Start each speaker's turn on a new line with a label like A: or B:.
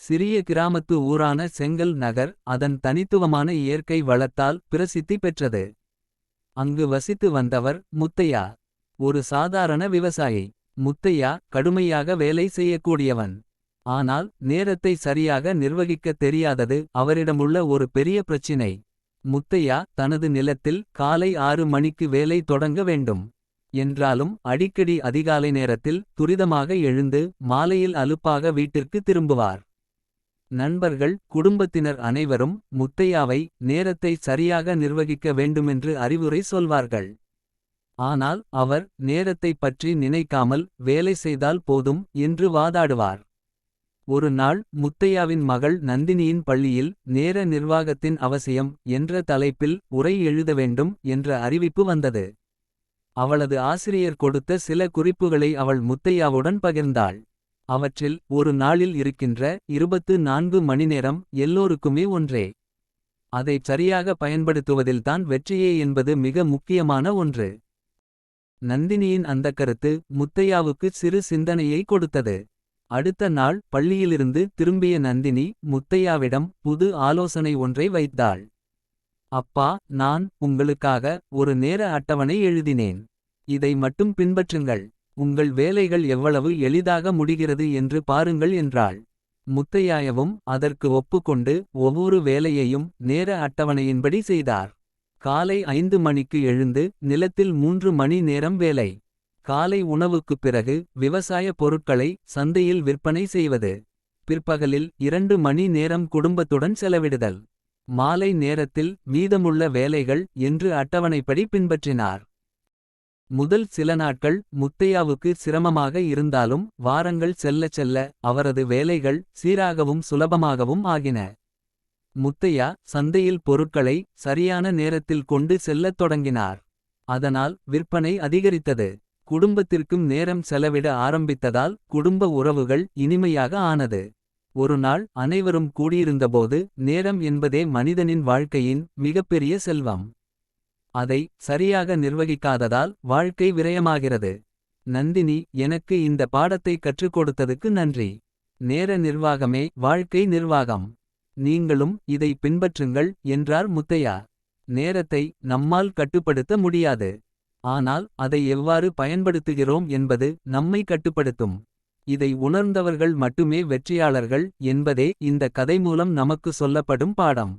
A: சிறிய கிராமத்து ஊரான செங்கல் நகர் அதன் தனித்துவமான இயற்கை வளத்தால் பிரசித்தி பெற்றது. அங்கு வசித்து வந்தவர் முத்தையா. ஒரு சாதாரண விவசாயி. முத்தையா கடுமையாக வேலை செய்யக்கூடியவன். ஆனால் நேரத்தை சரியாக நிர்வகிக்கத் தெரியாதது அவரிடமுள்ள ஒரு பெரிய பிரச்சினை. முத்தையா தனது நிலத்தில் காலை ஆறு மணிக்கு வேலை தொடங்க வேண்டும். என்றாலும் அடிக்கடி அதிகாலை நேரத்தில் துரிதமாக எழுந்து. மாலையில் அலுப்பாக வீட்டிற்கு திரும்புவார். நண்பர்கள் குடும்பத்தினர் அனைவரும் முத்தையாவை நேரத்தை சரியாக நிர்வகிக்க வேண்டுமென்று அறிவுரை சொல்வார்கள். ஆனால் அவர் நேரத்தைப் பற்றி நினைக்காமல் வேலை செய்தால் போதும் என்று வாதாடுவார். ஒரு நாள் முத்தையாவின் மகள் நந்தினியின் பள்ளியில் நேர நிர்வாகத்தின் அவசியம் என்ற தலைப்பில் உரை எழுத வேண்டும் என்ற அறிவிப்பு வந்தது. அவளது ஆசிரியர் கொடுத்த சில குறிப்புகளை அவள் முத்தையாவுடன் பகிர்ந்தாள். அவற்றில் ஒரு நாளில் இருக்கின்ற இருபத்து நான்கு மணிநேரம் எல்லோருக்குமே ஒன்றே. அதைச் சரியாக பயன்படுத்துவதில்தான் வெற்றியே என்பது மிக முக்கியமான ஒன்று. நந்தினியின் அந்தக் கருத்து முத்தையாவுக்கு சிறு சிந்தனையை கொடுத்தது. அடுத்த நாள் பள்ளியிலிருந்து திரும்பிய நந்தினி முத்தையாவிடம் புது ஆலோசனை ஒன்றை வைத்தாள். அப்பா நான் உங்களுக்காக ஒரு நேர அட்டவணை எழுதினேன். இதை மட்டும் பின்பற்றுங்கள். உங்கள் வேலைகள் எவ்வளவு எளிதாக முடிகிறது என்று பாருங்கள் என்றாள். முத்தையாயவும் அதற்கு ஒப்புக்கொண்டு ஒவ்வொரு வேலையையும் நேர அட்டவணையின்படி செய்தார். காலை ஐந்து மணிக்கு எழுந்து நிலத்தில் மூன்று மணி நேரம் வேலை. காலை உணவுக்குப் பிறகு விவசாய பொருட்களை சந்தையில் விற்பனை செய்வது. பிற்பகலில் இரண்டு மணி நேரம் குடும்பத்துடன் செலவிடுதல். மாலை நேரத்தில் மீதமுள்ள வேலைகள் என்று அட்டவணைப்படி பின்பற்றினார். முதல் சில நாட்கள் முத்தையாவுக்கு சிரமமாக இருந்தாலும் வாரங்கள் செல்லச் செல்ல அவரது வேலைகள் சீராகவும் சுலபமாகவும் ஆகின. முத்தையா சந்தையில் பொருட்களை சரியான நேரத்தில் கொண்டு செல்லத் தொடங்கினார். அதனால் விற்பனை அதிகரித்தது. குடும்பத்திற்கும் நேரம் செலவிட ஆரம்பித்ததால் குடும்ப உறவுகள் இனிமையாக ஆனது. ஒருநாள் அனைவரும் கூடியிருந்தபோது நேரம் என்பதே மனிதனின் வாழ்க்கையின் மிகப்பெரிய செல்வம். அதை சரியாக நிர்வகிக்காததால் வாழ்க்கை விரயமாகிறது. நந்தினி எனக்கு இந்த பாடத்தை கற்றுக் கொடுத்ததுக்கு நன்றி. நேர நிர்வாகமே வாழ்க்கை நிர்வாகம். நீங்களும் இதை பின்பற்றுங்கள் என்றார் முத்தையா. நேரத்தை நம்மால் கட்டுப்படுத்த முடியாது. ஆனால் அதை எவ்வாறு பயன்படுத்துகிறோம் என்பது நம்மை கட்டுப்படுத்தும். இதை உணர்ந்தவர்கள் மட்டுமே வெற்றியாளர்கள் என்பதே இந்த கதை மூலம் நமக்கு சொல்லப்படும் பாடம்.